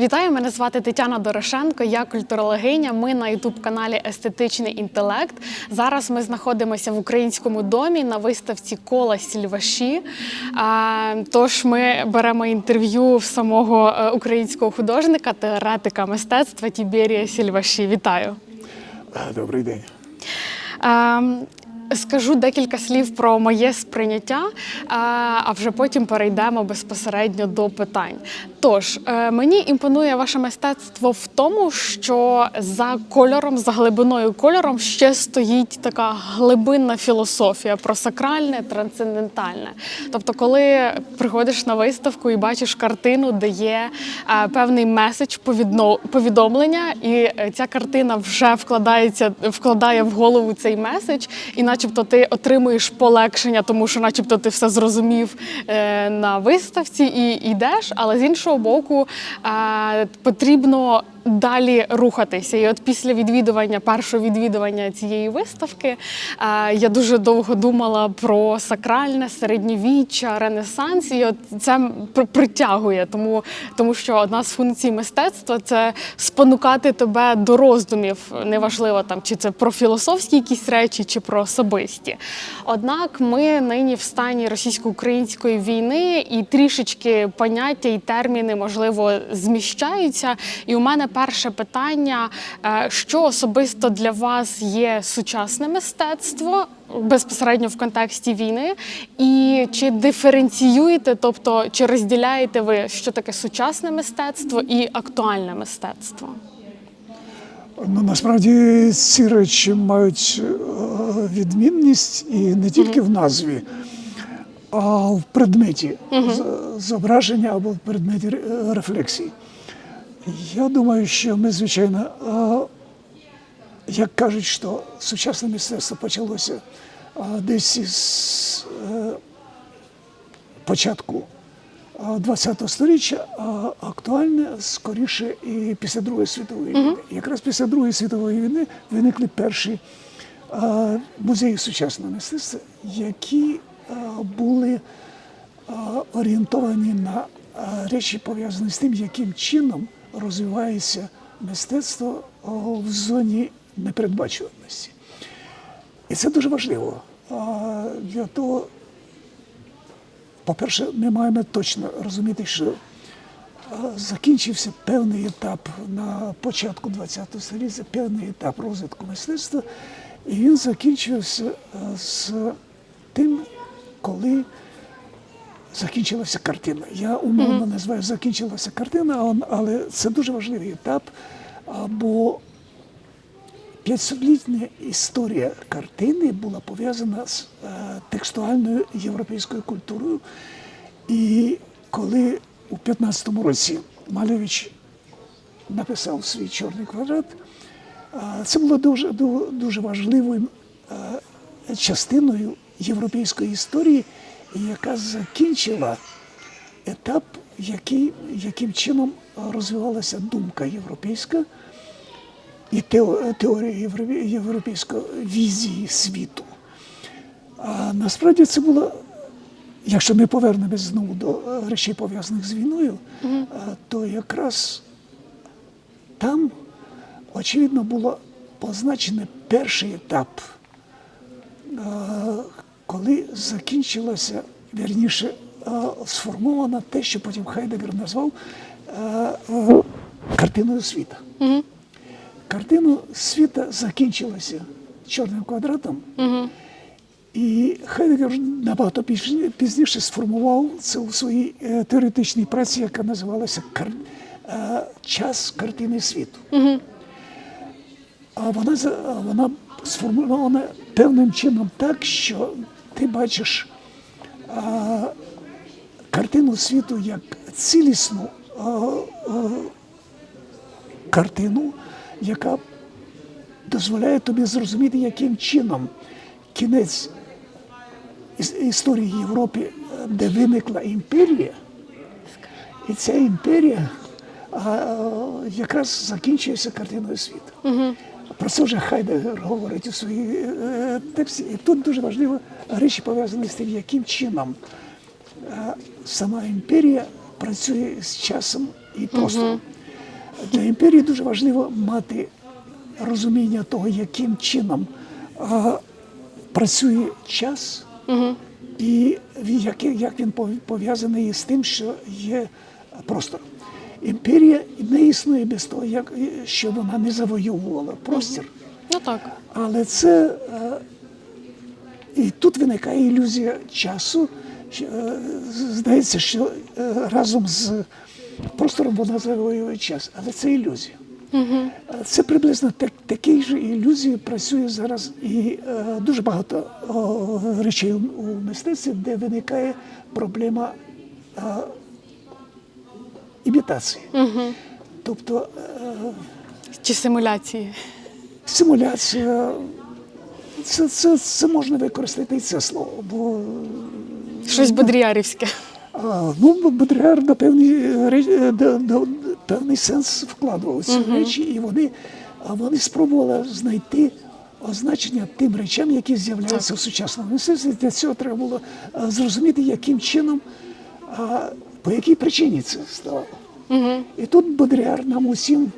Вітаю, мене звати Тетяна Дорошенко. Я культурологиня. Ми на ютуб-каналі Естетичний інтелект. Зараз ми знаходимося в українському домі на виставці Кола Сільваші. Тож ми беремо інтерв'ю в самого е, українського художника, теоретика мистецтва Тіберія Сільваші. Вітаю. Добрий день. Скажу декілька слів про моє сприйняття, е, а вже потім перейдемо безпосередньо до питань. Тож е, мені імпонує ваше мистецтво в тому, що за кольором, за глибиною кольором ще стоїть така глибинна філософія про сакральне, трансцендентальне. Тобто, коли приходиш на виставку і бачиш картину, де є е, певний меседж, повідомлення, і ця картина вже вкладається, вкладає в голову цей меседж, і начебто ти отримуєш полегшення, тому що, начебто, ти все зрозумів е, на виставці і йдеш, але з іншого боку е, потрібно. Далі рухатися, і от після відвідування, першого відвідування цієї виставки, е, я дуже довго думала про сакральне середньовіччя, ренесанс, і от це притягує, тому, тому що одна з функцій мистецтва це спонукати тебе до роздумів. Неважливо там, чи це про філософські якісь речі, чи про особисті. Однак ми нині в стані російсько-української війни, і трішечки поняття і терміни можливо зміщаються. І у мене перше питання: е, що особисто для вас є сучасне мистецтво? Безпосередньо в контексті війни, і чи диференціюєте, тобто чи розділяєте ви, що таке сучасне мистецтво і актуальне мистецтво? Ну насправді ці речі мають е, відмінність і не тільки в назві, а в предметі зображення або в предметі рефлексії. Я думаю, що ми, звичайно, як кажуть, що сучасне мистецтво почалося десь із е, початку ХХ століття, а актуальне скоріше і після Другої світової війни. Якраз після Другої світової війни виникли перші музеї сучасного мистецтва, які були орієнтовані на речі, пов'язані з тим, яким чином розвивається мистецтво в зоні непередбачуваності. І це дуже важливо для того, по-перше, ми маємо точно розуміти, що закінчився певний етап на початку ХХ століття, певний етап розвитку мистецтва, і він закінчився з тим, коли закінчилася картина. Я умовно називаю закінчилася картина, але це дуже важливий етап, бо П'ятсотлітня історія картини була пов'язана з е, текстуальною європейською культурою. І коли у 15-му році Малевич написав свій чорний квадрат, е, це було дуже, дуже важливою е, частиною європейської історії, яка закінчила етап, який, яким чином розвивалася думка європейська і теорія європейської візії світу. А насправді це було, якщо ми повернемось знову до речей, пов'язаних з війною, то якраз там, очевидно, було позначений перший етап, коли закінчилося, вірніше, е, сформовано те, що потім Хайдегер назвав е, картиною світа. Картину світа закінчилася чорним квадратом, і Хайдегер набагато пізніше сформував це у своїй е, теоретичній праці, яка називалася Час картини світу. А вона, вона сформульована певним чином так, що ти бачиш а, картину світу як цілісну а, а, картину, яка дозволяє тобі зрозуміти, яким чином кінець історії Європи, де виникла імперія, і ця імперія а, якраз закінчується картиною світу. Про це вже Хайдегер говорить у своїй е, тексті. І тут дуже важливо речі пов'язані з тим, яким чином е, сама імперія працює з часом і простором. Для імперії дуже важливо мати розуміння того, яким чином а, працює час, і як, як він пов'язаний з тим, що є простор. Імперія не існує без того, як, що вона не завоювала простір. Ну так. Але це е, і тут виникає ілюзія часу. е, Здається, що е, разом з простором вона завоює час, але це ілюзія. Е, Це приблизно так, такий же ілюзії працює зараз і е, дуже багато о, речей у, у мистецтві, де виникає проблема е, імітації. Тобто е, Чи симуляції. Симуляція. Це, це, це можна використати і це слово, бо Щось бодріарівське. а, ну, Бодріар на певний, ре- до- до- певний сенс вкладував в ці речі, і вони, вони спробували знайти означення тим речам, які з'являються в сучасному мистецтві. Для цього треба було зрозуміти, яким чином, по якій причині це стало. І тут Бодріар нам усім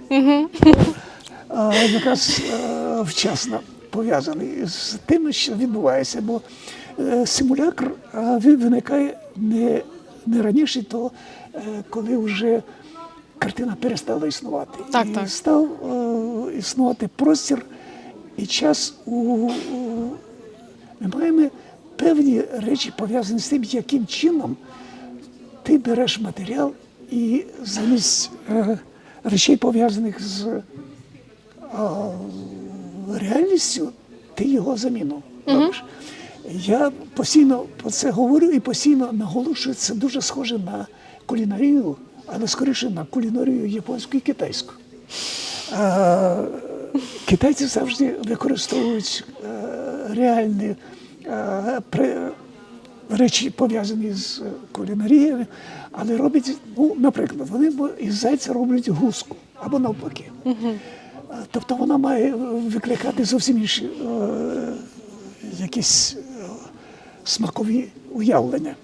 а, якраз а, вчасно пов'язаний з тим, що відбувається. Бо е, симулякр а, він виникає не, не раніше, то е, коли вже картина перестала існувати. Так, і так. став е, існувати простір і час у, у ми маємо певні речі пов'язані з тим, яким чином ти береш матеріал і замість е, речей пов'язаних з е, реальністю, ти його заміну робиш. Я постійно про це говорю і постійно наголошую, це дуже схоже на кулінарію, але скоріше на кулінарію японську і китайську. Е, Китайці завжди використовують е, реальні е, при- речі пов'язані з е, кулінарією, але роблять, ну, наприклад, вони із зайця роблять гуску або навпаки. Е, Тобто вона має викликати зовсім інші е, якісь смакові уявлення.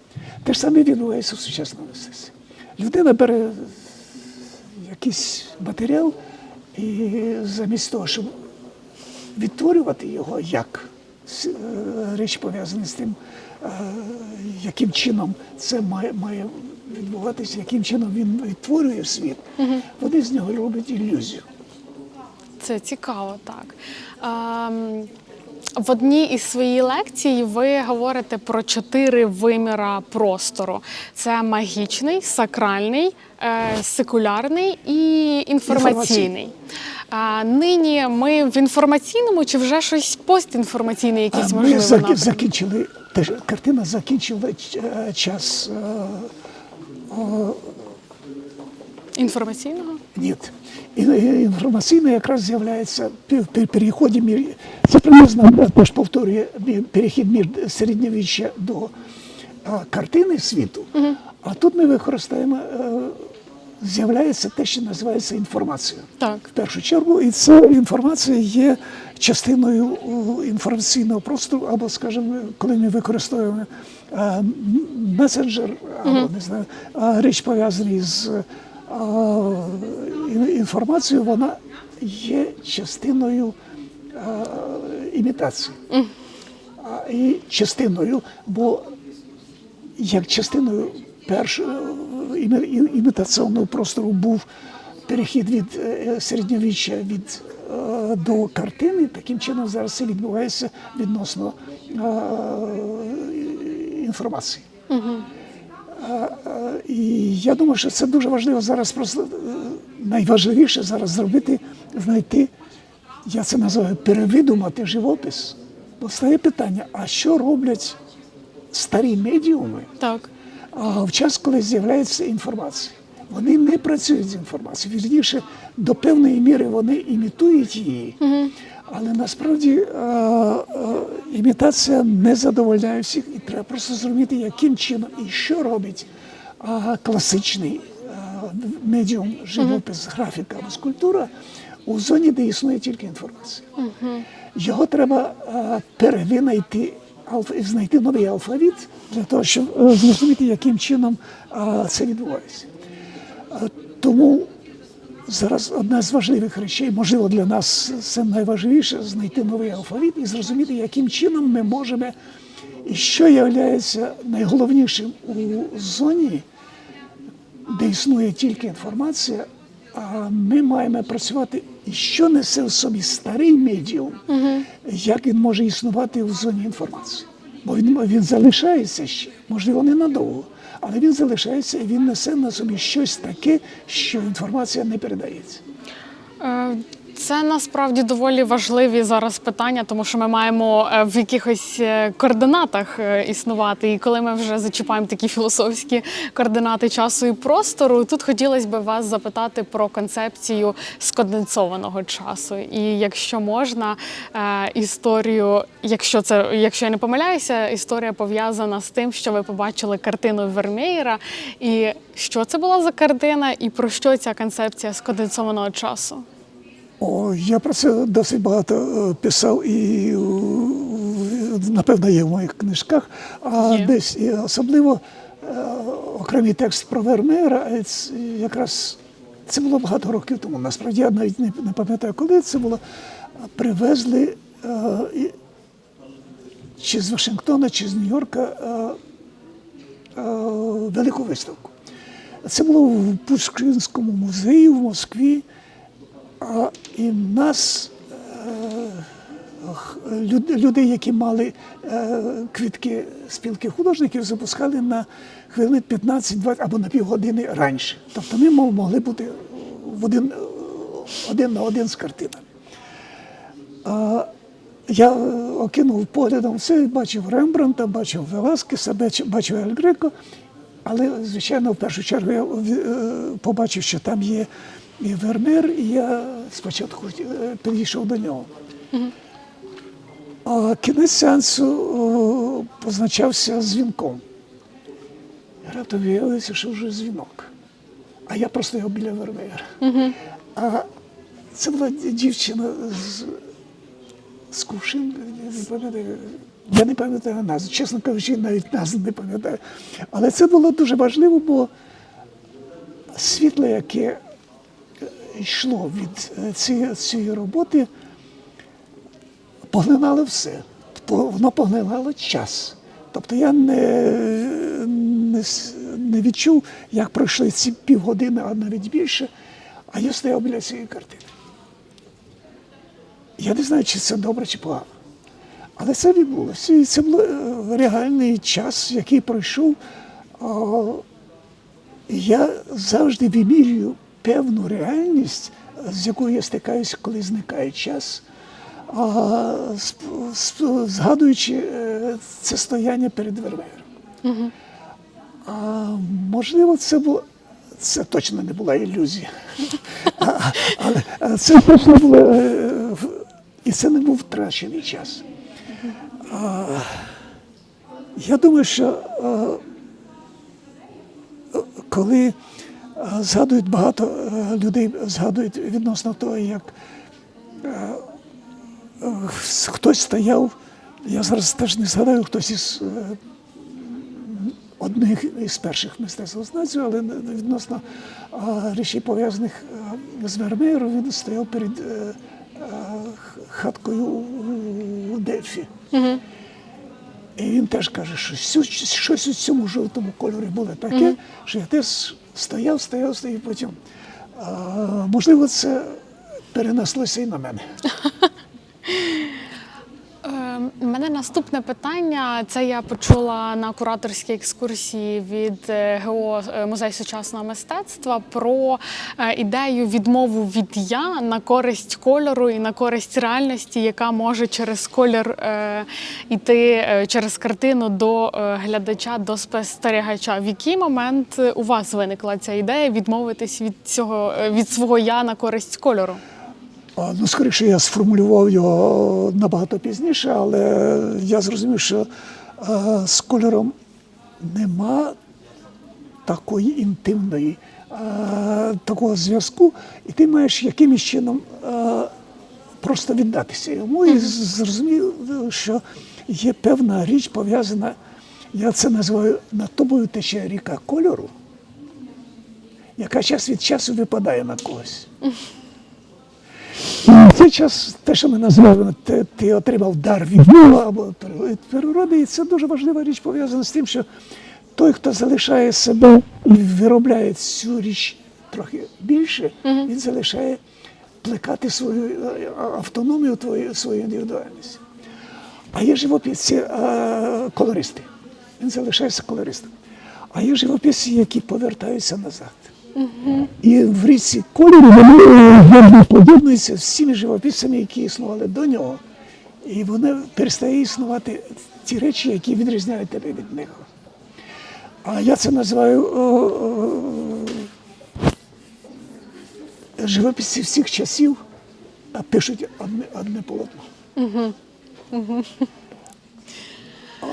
Те ж саме відбувається в сучасному мистецтві. Людина бере якийсь матеріал і замість того, щоб відтворювати його як речі пов'язані з тим, е, яким чином це має, має відбуватися, яким чином він відтворює світ, вони з нього роблять ілюзію. Це цікаво, так. Ем, в одній із своїх лекцій ви говорите про чотири виміра простору: це магічний, сакральний, е, секулярний і інформаційний. А нині ми в інформаційному чи вже щось постінформаційне, якісь А Ми можливо зак- закінчили, теж картина закінчила е, час. е, інформаційного? Ні. Інформаційно якраз з'являється пі- переході між це приблизно е, теж повторює перехід між середньовіччя до картини світу. А тут ми використаємо, з'являється те, що називається інформація. Так. В першу чергу, і ця інформація є частиною інформаційного простору, або, скажімо, коли ми використовуємо е, м- месенджер, або не знаю, а, річ пов'язані з а, інформацією, вона є частиною а, імітації. А, і частиною, бо як частиною першого імітаційного простору був перехід від е, середньовіччя від е, до картини, таким чином зараз це відбувається відносно е, інформації. І я думаю, що це дуже важливо зараз. Просто е, найважливіше зараз зробити, знайти, я це називаю перевидумати живопис. Бо стає питання: а що роблять старі медіуми? Так. А в час, коли з'являється інформація, вони не працюють з інформацією. Вірніше, до певної міри вони імітують її, але насправді е, е, імітація не задовольняє всіх, і треба просто зрозуміти, яким чином і що робить е, класичний е, медіум, живопис, графіка або скульптура у зоні, де існує тільки інформація. Його треба е, перевинайти знайти новий алфавіт для того, щоб е, зрозуміти, яким чином е, це відбувається. Е, Тому зараз одна з важливих речей, можливо, для нас це найважливіше знайти новий алфавіт і зрозуміти, яким чином ми можемо, і що є найголовнішим у зоні, де існує тільки інформація, а ми маємо працювати, що несе в собі старий медіум, як він може існувати в зоні інформації. Бо він, він залишається ще, можливо, ненадовго, але він залишається і він несе на собі щось таке, що інформація не передається. Це насправді доволі важливі зараз питання, тому що ми маємо е, в якихось е, координатах е, існувати. І коли ми вже зачіпаємо такі філософські координати часу і простору, тут хотілося б вас запитати про концепцію сконденсованого часу. І якщо можна, історію, якщо це, якщо я не помиляюся, історія пов'язана з тим, що ви побачили картину Вермеєра. І що це була за картина, і про що ця концепція сконденсованого часу? О, я про це досить багато е, писав і е, напевно є в моїх книжках. А Є. десь і особливо е, окремий текст про Вермеера, якраз це було багато років тому. Насправді я навіть не, пам'ятаю, коли це було. Привезли чи з Вашингтона, чи з Нью-Йорка велику виставку. Це було в Пушкінському музеї в Москві. А, і нас, е, люди, які мали е, квітки спілки художників, запускали на хвилин 15-20 або на півгодини раніше. Тобто ми могли бути в один, один на один з картинами. Я е, окинув поглядом все, бачив Рембранта, бачив Веласкеса, бачив, Ель Греко, але, звичайно, в першу чергу я побачив, що там є і Вермеер, і я спочатку е, підійшов до нього. А кінець сеансу позначався дзвінком. Раптом виявилося, що вже дзвінок. А я просто його біля Вермеера. А це була дівчина з з кувшин, я не пам'ятаю. Я не пам'ятаю назву, чесно кажучи, навіть назву не пам'ятаю. Але це було дуже важливо, бо світло, яке йшло від е, цієї, роботи, поглинало все. Воно поглинало час. Тобто я не, не, не відчув, як пройшли ці півгодини, а навіть більше, а я стояв біля цієї картини. Я не знаю, чи це добре, чи погано. Але це відбулося. І це був е, реальний час, який пройшов. Я завжди вимірюю певну реальність, з якою я стикаюся, коли зникає час, а, згадуючи е, це стояння перед Вермеєром. А, можливо, це було. Це точно не була ілюзія. Але це точно було. е, І це не був втрачений час. А, Я думаю, що е, коли згадують багато е, людей, згадують відносно того, як е, хтось стояв, я зараз теж не згадаю, хтось із е, одних із перших мистецтвознавців, але відносно речей пов'язаних з Вермеєром, він стояв перед хаткою у Дельфі. І він теж каже, що щось, у цьому жовтому кольорі було таке, що я теж стояв, стояв, стояв, потім. А, можливо, це перенеслося і на мене. Мене наступне питання. Це я почула на кураторській екскурсії від е, ГО е, Музей сучасного мистецтва про е, ідею відмову від я на користь кольору і на користь реальності, яка може через колір е, через картину до глядача, до спостерігача. В який момент у вас виникла ця ідея відмовитись від цього від свого я на користь кольору? Ну, скоріше, я сформулював його набагато пізніше, але я зрозумів, що е, з кольором нема такої інтимної, е, такого зв'язку, і ти маєш якимось чином е, просто віддатися йому і зрозумів, що є певна річ пов'язана, я це називаю над тобою тече ріка кольору. яка час від часу випадає на когось. І цей час, те, що ми називаємо, ти, ти отримав дар від Бога або від природи, і це дуже важлива річ пов'язана з тим, що той, хто залишає себе і виробляє цю річ трохи більше, він залишає плекати свою е, автономію, твою, свою індивідуальність. А є живописці е, колористи. Він залишається колористом. А є живописці, які повертаються назад. І в річці кольору вони поєднуються з всіми живописцями, які існували до нього. І вони перестає існувати ті речі, які відрізняють тебе від них. А я це називаю о, о, живописці всіх часів а пишуть одне, одне полотно.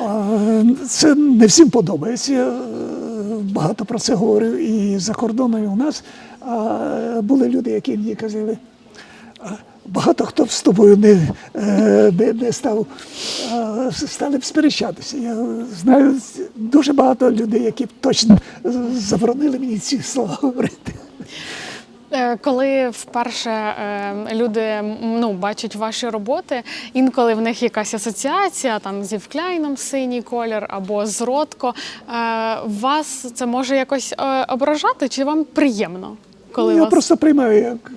А, Це не всім подобається. Багато про це говорив і за кордоном, і у нас. А були люди, які мені казали, багато хто б з тобою не, е, не, не став, стали б сперечатися. Я знаю дуже багато людей, які б точно заборонили мені ці слова говорити. Е, Коли вперше е, люди ну, бачать ваші роботи, інколи в них якась асоціація там зі вкляйном синій колір або з Ротко. Е, Вас це може якось ображати, чи вам приємно? Коли я вас... просто приймаю як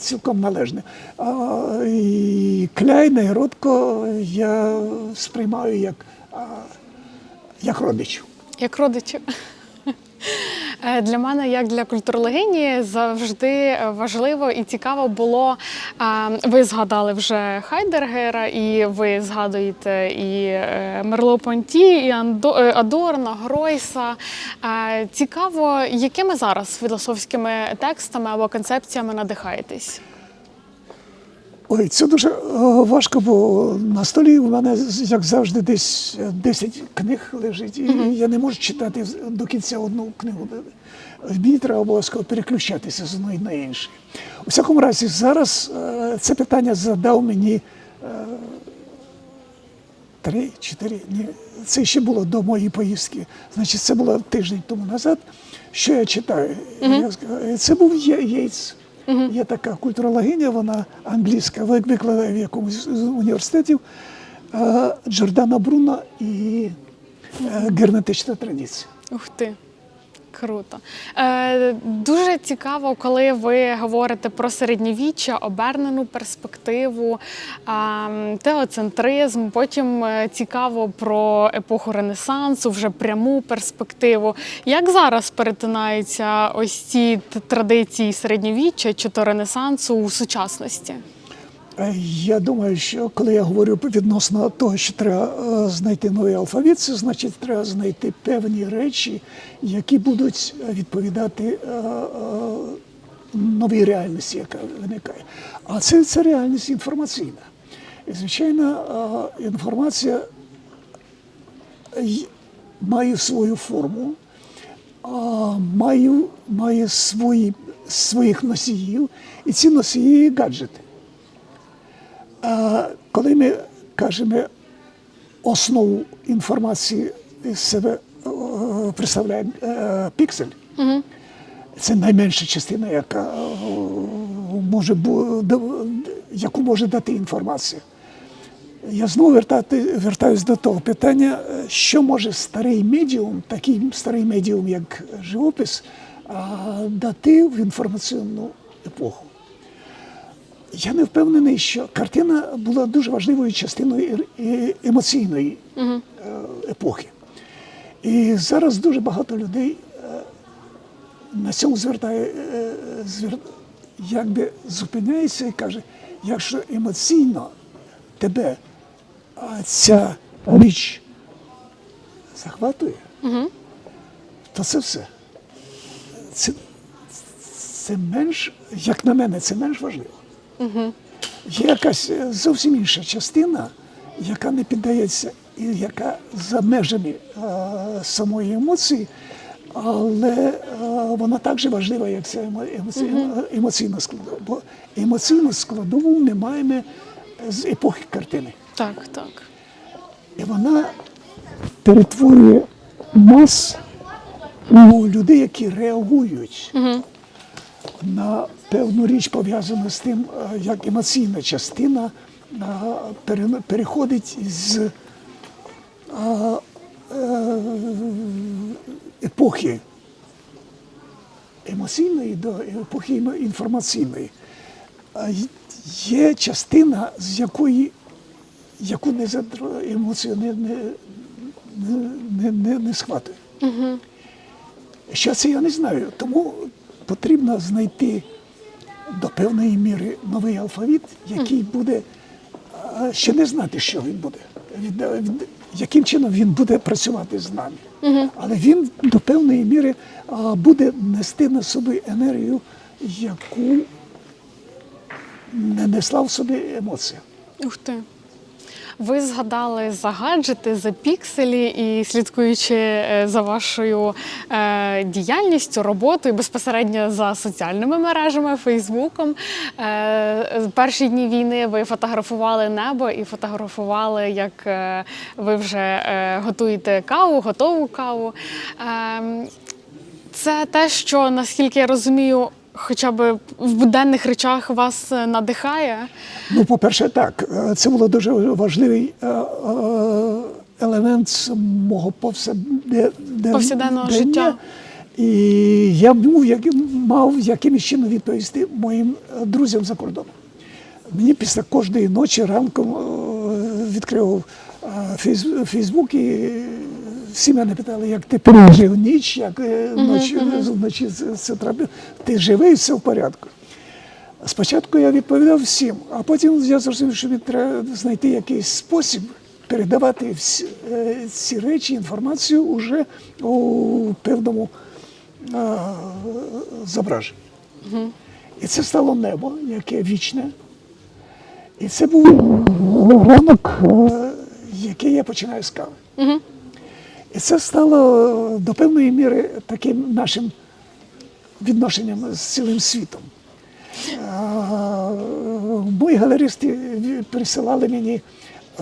цілком належне. А, і Кляйна, і Ротко я сприймаю як, як родичів. Як родичі. Е, Для мене, як для культурологині, завжди важливо і цікаво було. Ви згадали вже Хайдергера, і ви згадуєте і е, Мерло Понті, і е, Адорна, Гройса. Цікаво, якими зараз філософськими текстами або концепціями надихаєтесь? Ой, це дуже е, важко, бо на столі у мене, як завжди, десь е, 10 книг лежить, і я не можу читати до кінця одну книгу. Мені треба обов'язково переключатися з одної на інше. У всякому разі, зараз е, це питання задав мені е, три-чотири дні. Це ще було до моєї поїздки. Значить, це було тиждень тому назад. Що я читаю? Я сказав, Це був Є- Єйц. Є така культурологиня, вона англійська, викладає в якомусь з університетів е, Джордана Бруно і е, герметична традиція. Ух ти. Круто. Е, дуже цікаво, коли ви говорите про середньовіччя, обернену перспективу, е, теоцентризм. Потім е, цікаво про епоху Ренесансу, вже пряму перспективу. Як зараз перетинаються ось ці традиції середньовіччя чи то Ренесансу у сучасності? Е, Я думаю, що коли я говорю відносно того, що треба е, знайти новий алфавіт, це значить, треба знайти певні речі, які будуть відповідати е, новій реальності, яка виникає. А це, це реальність інформаційна. І, звичайно, інформація має свою форму, має, має свої, своїх носіїв, і ці носії гаджети. Коли ми кажемо основу інформації з себе е, представляє е, піксель, це найменша частина, яка е, може яку може дати інформація. Я знову вертати, вертаюсь до того питання, що може старий медіум, такий старий медіум, як живопис, дати в інформаційну епоху. Я не впевнений, що картина була дуже важливою частиною і емоційної е, епохи. І зараз дуже багато людей е, на цьому звертає, е, звер... якби зупиняється і каже, якщо емоційно тебе ця річ захватує, то це все. Це, це менш, як на мене, це менш важливо. Є якась е, зовсім інша частина, яка не піддається і яка за межами е, самої емоції, але е, вона так же важлива, як ця емо- емоційна, емоційна складова. Бо емоційну складову ми маємо з епохи картини. Так, так. І вона перетворює нас у людей, які реагують на певну річ, пов'язану з тим, е, як емоційна частина е, переходить з е, епохи емоційної до епохи інформаційної. Є частина, з якої яку не задро- емоцію не, не, не, не, не, схватує. Що це я не знаю. Тому потрібно знайти до певної міри новий алфавіт, який буде ще не знати, що він буде, від, від- яким чином він буде працювати з нами. Але він до певної міри а, буде нести на собі енергію, яку не несла в собі емоція. Ух ти. Ви згадали за гаджети, за пікселі і слідкуючи е, за вашою е, діяльністю, роботою безпосередньо за соціальними мережами, Фейсбуком. Е, перші дні війни ви фотографували небо і фотографували, як е, ви вже е, готуєте каву, готову каву. Е, це те, що наскільки я розумію, хоча б в буденних речах вас е, надихає. Ну, по-перше, так, е, це було дуже важливий е, елемент мого повсякде- Повсякденного життя. І я був, як, мав якимось чином відповісти моїм друзям за кордоном. Мені після кожної ночі ранком відкрив е, Фейсбук і всі мене питали, як ти пережив ніч, як е, ночі, вночі це- треба. Ти живий, все в порядку. Спочатку я відповідав всім, а потім я зрозумів, що треба знайти якийсь спосіб передавати всі, е, ці речі, інформацію уже у певному е, зображенні. І це стало небо, яке вічне. І це був ранок, е, який я починаю з кави. І це стало до певної міри таким нашим відношенням з цілим світом. Мої галеристи присилали мені,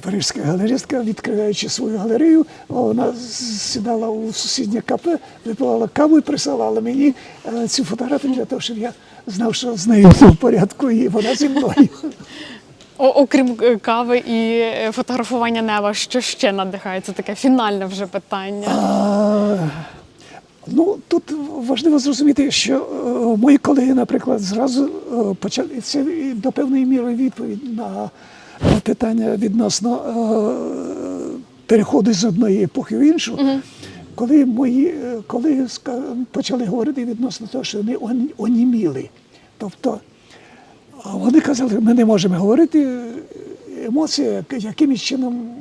парижська галеристка, відкриваючи свою галерею, вона сідала у сусіднє кафе, випивала каву і присилала мені е, цю фотографію для того, щоб я знав, що з нею все в порядку, і вона зі мною. Окрім е, кави і е, фотографування неба, що ще надихає? Це таке фінальне вже питання. А, Ну, тут важливо зрозуміти, що е, мої колеги, наприклад, зразу почали це до певної міри відповідь на питання відносно переходу з одної епохи в іншу. Коли мої колеги почали говорити відносно того, що вони он- оніміли. Тобто а вони казали, ми не можемо говорити, е, емоція якимось чином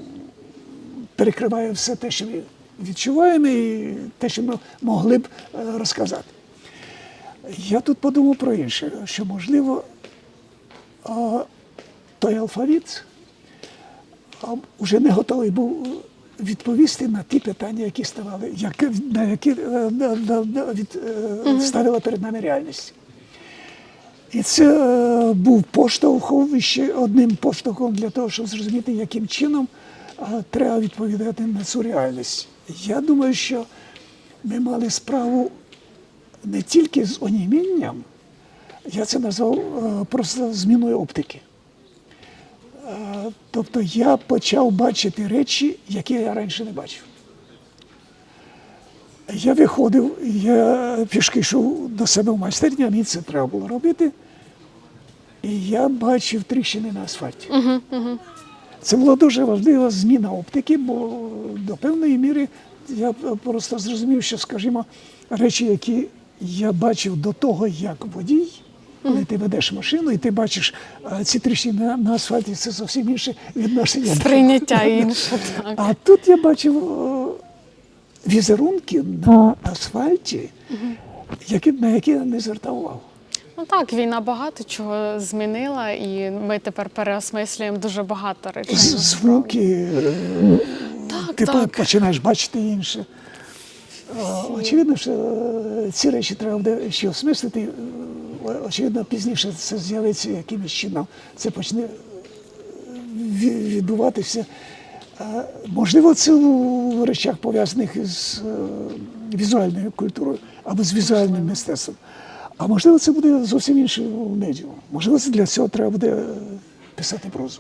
перекриває все те, що ми відчуваємо, і те, що ми могли б е, розказати. Я тут подумав про інше, що можливо той алфавіт вже не готовий був відповісти на ті питання, які ставали, на які е, ставила перед нами реальність. І це е, був поштовхом ще одним поштовхом для того, щоб зрозуміти, яким чином е, треба відповідати на цю реальність. Я думаю, що ми мали справу не тільки з онімінням, я це назвав е, просто зміною оптики. Тобто я почав бачити речі, які я раніше не бачив. Я виходив, я пішки йшов до себе в майстерню, а мені це треба було робити. І я бачив тріщини на асфальті. Це була дуже важлива зміна оптики, бо до певної міри я просто зрозумів, що, скажімо, речі, які я бачив до того, як водій, коли ти ведеш машину і ти бачиш ці тріщини на, на асфальті, це зовсім інше відношення. Сприйняття інше. Так. А тут я бачив о, візерунки на асфальті, які, на які я не звертав увагу. Ну так, війна багато чого змінила, і ми тепер переосмислюємо дуже багато речей. З- Так, ти так. починаєш бачити інше. Очевидно, що е, ці речі треба буде ще осмислити. Е, Очевидно, пізніше це з'явиться якимось чином. Це почне е, відбуватися. Можливо, це у речах пов'язаних із е, візуальною культурою або з візуальним мистецтвом. А можливо, це буде зовсім інше медіум. Можливо, це для цього треба буде е, писати прозу.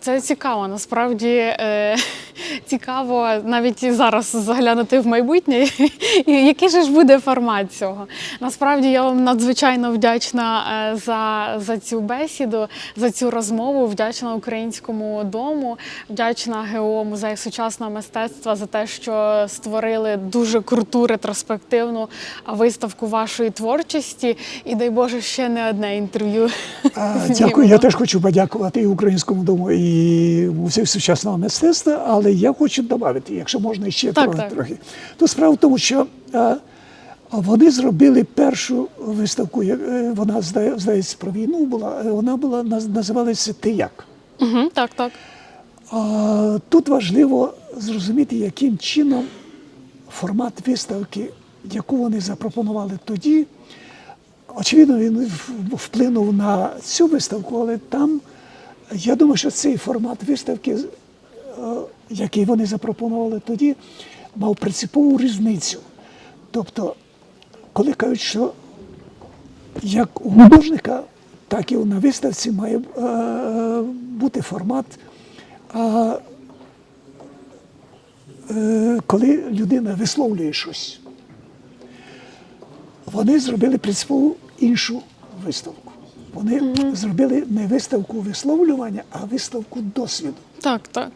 Це цікаво. Насправді е, цікаво навіть і зараз заглянути в майбутнє, і який же ж буде формат цього. Насправді я вам надзвичайно вдячна е, за, за цю бесіду, за цю розмову. Вдячна українському дому, вдячна ГО музею сучасного мистецтва за те, що створили дуже круту ретроспективну виставку вашої творчості. І дай Боже, ще не одне інтерв'ю. Дякую. Я теж хочу подякувати і Українському дому, і музею сучасного мистецтва. Але я хочу додати, якщо можна ще Так, трохи, так. трохи. То справа в тому, що а, вони зробили першу виставку. е, Вона здається про війну була. е, Вона була наз- називалася Ти як. Угу, так, так. А, Тут важливо зрозуміти, яким чином формат виставки, яку вони запропонували тоді, очевидно, він вплинув на цю виставку, але там я думаю, що цей формат виставки, е, який вони запропонували тоді, мав принципову різницю. Тобто, коли кажуть, що як у художника, так і на виставці має е, бути формат, е, коли людина висловлює щось. Вони зробили принципово іншу виставку. Вони зробили не виставку висловлювання, а виставку досвіду. Так, так.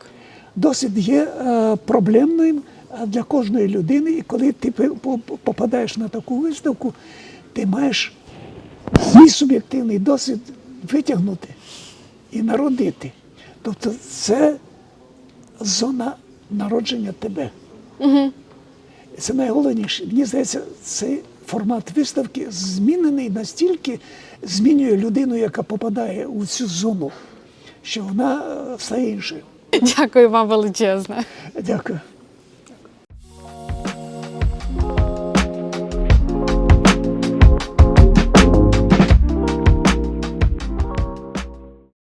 Досвід є е, проблемним е, для кожної людини, і коли ти попадаєш на таку виставку, ти маєш свій суб'єктивний досвід витягнути і народити. Тобто це зона народження тебе. Угу. Це найголовніше. Мені здається, цей формат виставки змінений настільки, змінює людину, яка попадає у цю зону, що вона все стає іншою. Дякую вам величезне. Дякую.